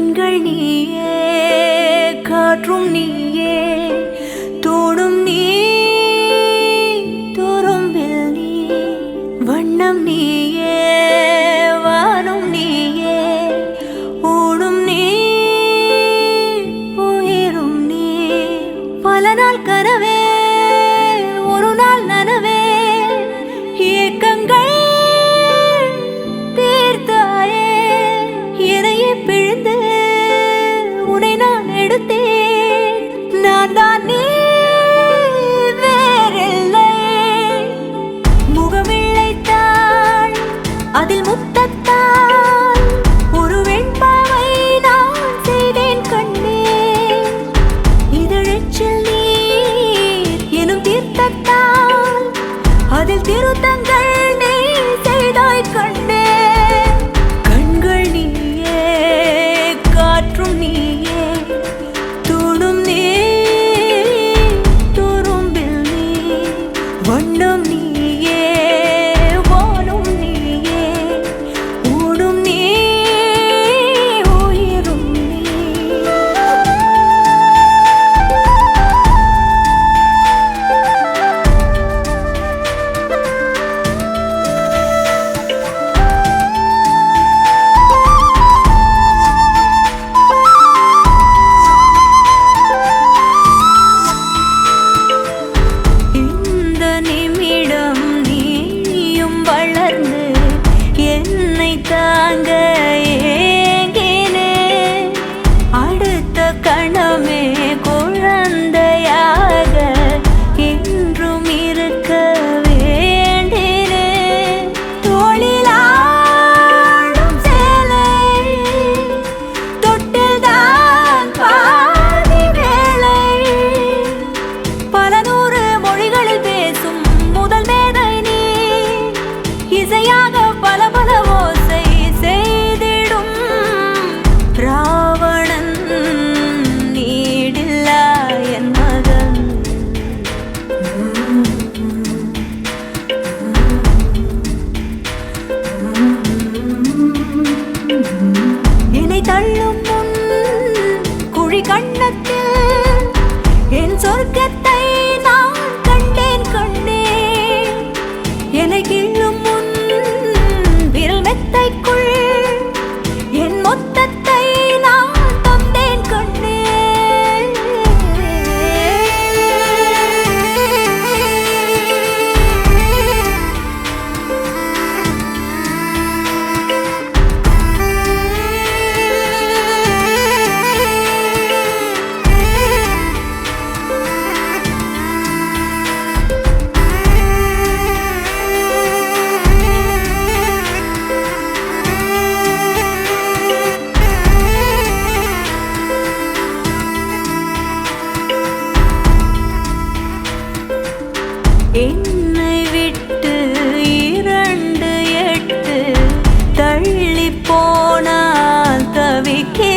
கண்கள் நீயே காற்றும் நீயே தோடும் நீ துரும்பில் நீ வண்ணம் நீயே வானும் நீயே ஓடும் நீ உயிரும் நீ. பல நாள் கனவே ஒரு நாள் நனவே இயக்கங்கள் தீர்த்தாயே இறையே பிழுந்த ける単語 தள்ளும் முன் குழி கண்ணத்தில் என் சொர்க்க என்னை விட்டு இரண்டு எட்டு தள்ளி போனால் தவிக்கே